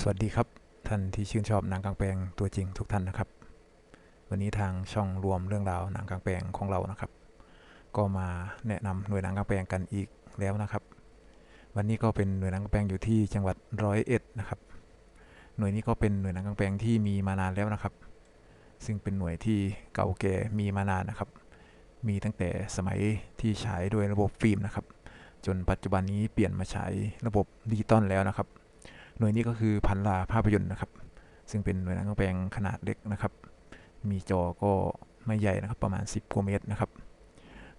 สวัสดีครับ ท่านที่ชื่นชอบหนังกลางแปลงตัวจริงทุกท่านนะครับ วันนี้ทางช่องรวมเรื่องราวหนังกลางแปลงของเรานะครับ ก็มาแนะนำหน่วยหนังกลางแปลงกันอีกแล้วนะครับ วันนี้ก็เป็นหน่วยหนังกลางแปลงอยู่ที่จังหวัดร้อยเอ็ดนะครับ หน่วยนี้ก็เป็นหน่วยหนังกลางแปลงที่มีมานานแล้วนะครับ ซึ่งเป็นหน่วยที่เก่าแก่มีมานานนะครับ มีตั้งแต่สมัยที่ฉายด้วยระบบฟิล์มนะครับ จนปัจจุบันนี้เปลี่ยนมาฉายระบบดิจิตอลแล้วนะครับ หน่วยนี้ก็คือพันลาภาพยนตร์นะครับ ซึ่งเป็นหน่วยหนังกางแปลงขนาดเล็กนะครับ มีจอก็ไม่ใหญ่นะครับประมาณ 10กว่าเมตรนะครับ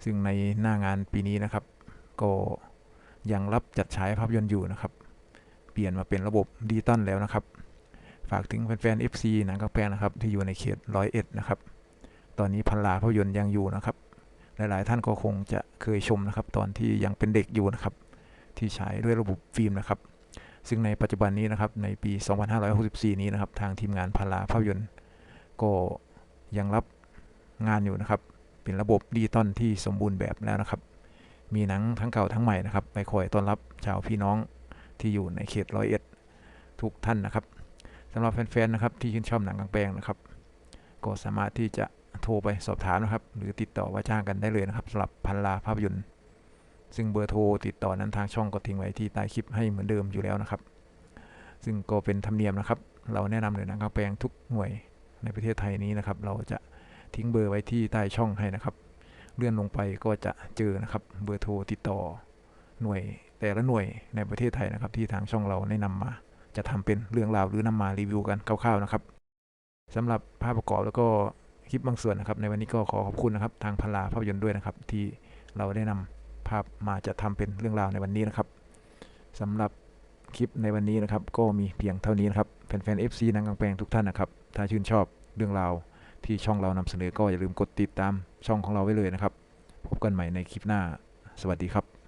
ซึ่งในหน้างานปีนี้นะครับ ก็ยังรับจัดฉายภาพยนตร์อยู่นะครับ เปลี่ยนมาเป็นระบบดิจิตอลแล้วนะครับ ฝากถึงแฟนๆ FC หนังกลางแปลงนะครับที่อยู่ในเขตร้อยเอ็ดนะครับ ตอนนี้พันลาภาพยนตร์ยังอยู่นะครับ หลาย ๆ ท่านก็คงจะเคยชมนะครับ ตอนที่ยังเป็นเด็กอยู่นะครับ ที่ฉายด้วยระบบฟิล์มนะครับ ซึ่งในปัจจุบันนี้นะครับในปี 2564 นี้นะครับ ทางทีมงานพาราภาพยนตร์ ก็ยังรับงานอยู่นะครับ เป็นระบบดิจิตอลที่สมบูรณ์แบบแล้วนะครับ มีหนังทั้งเก่าทั้งใหม่นะครับไปคอยต้อนรับชาวพี่น้องที่อยู่ในเขตร้อยเอ็ดทุกท่านนะครับสำหรับแฟน ๆ นะครับที่ชื่นชอบหนังกลางแปลงนะครับ ก็สามารถที่จะ โทรไปสอบถามนะครับ หรือติดต่อว่าจ้างกันได้เลยนะครับสำหรับพันลาภาพยนตร์ ซึ่งเบอร์โทรติดต่อนั้นทางช่องก็ทิ้งไว้ที่ใต้คลิปให้เหมือนเดิมอยู่แล้วนะครับ ซึ่งก็เป็นธรรมเนียมนะครับ เราแนะนำหน่วยนังกลางแปลงทุกหน่วยในประเทศไทยนี้นะครับ เราจะทิ้งเบอร์ไว้ที่ใต้ช่องให้นะครับ เลื่อนลงไปก็จะเจอนะครับเบอร์โทรติดต่อหน่วยแต่ละหน่วยในประเทศไทยนะครับ ที่ทางช่องเราแนะนำมา จะทำเป็นเรื่องราวหรือนำมารีวิวกันคร่าวๆนะครับสำหรับภาพประกอบแล้วก็ คลิปบางส่วนนะครับ ในวันนี้ก็ขอขอบคุณนะครับ ทางพลาภาพยนตร์ด้วยนะครับ ที่เราได้นำภาพมาจะทำเป็นเรื่องราวในวันนี้นะครับสำหรับคลิปในวันนี้นะครับ ก็มีเพียงเท่านี้นะครับแฟนๆ FC นังกางแปลงทุกท่านนะครับ ถ้าชื่นชอบเรื่องราวที่ช่องเรานำเสนอก็อย่าลืมกดติดตามช่องของเราไว้เลยนะครับ พบกันใหม่ในคลิปหน้า สวัสดีครับ